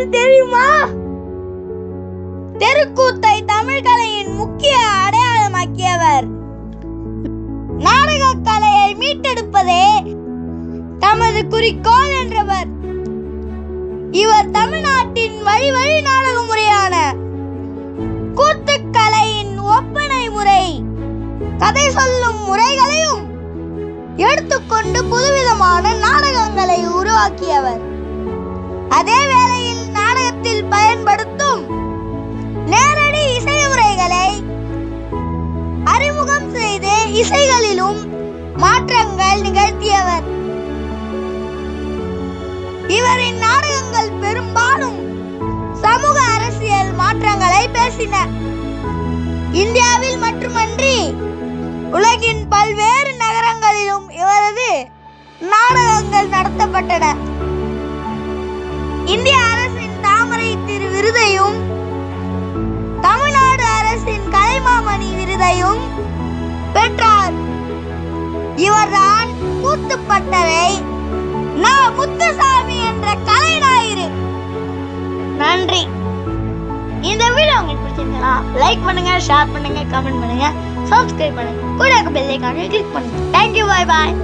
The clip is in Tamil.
என்று தெரியுமா? தெருக்கூத்தை தமிழ் கலையின் முக்கிய அடையாளமாக்கியவர். நாடக கலையை மீட்டெடுப்பதே தமது குறிக்கோள் என்றவர். இவர் தமிழ்நாட்டின் வழி வழி நாடக முறையான கூத்துக்கலையின் ஒப்பனை முறை கதை சொல்லும் முறைகளையும் எடுத்துக்கொண்டு புதுவிதமான நாடகங்களை உருவாக்கியவர். அதே பாடத்தில் பயன்படுத்தும் நேரடி இசை முறைகளை அறிமுகம் செய்து இசைகளிலும் மாற்றங்கள் நிகழ்த்தியவர். இவரின் நாடகங்கள் பெரும்பாலும் சமூக அரசியல் மாற்றங்களை பேசின. இந்தியாவில் மட்டுமன்றி உலகின் பல்வேறு நகரங்களிலும் இவரது நாடகங்கள் நடத்தப்பட்டன. இவர்தான் கூத்துப்பட்டறை நா முத்துசாமி என்ற கலை ஞாயிறு நன்றி. இந்த வீடியோ உங்களுக்கு பிடிச்சிருந்தா லைக் பண்ணுங்க ஷேர் பண்ணுங்க கமெண்ட் பண்ணுங்க சப்ஸ்கிரைப் பண்ணுங்க. கூட பெல் ஐகானை கிளிக் பண்ணுங்க. தேங்க்யூ பாய் பாய்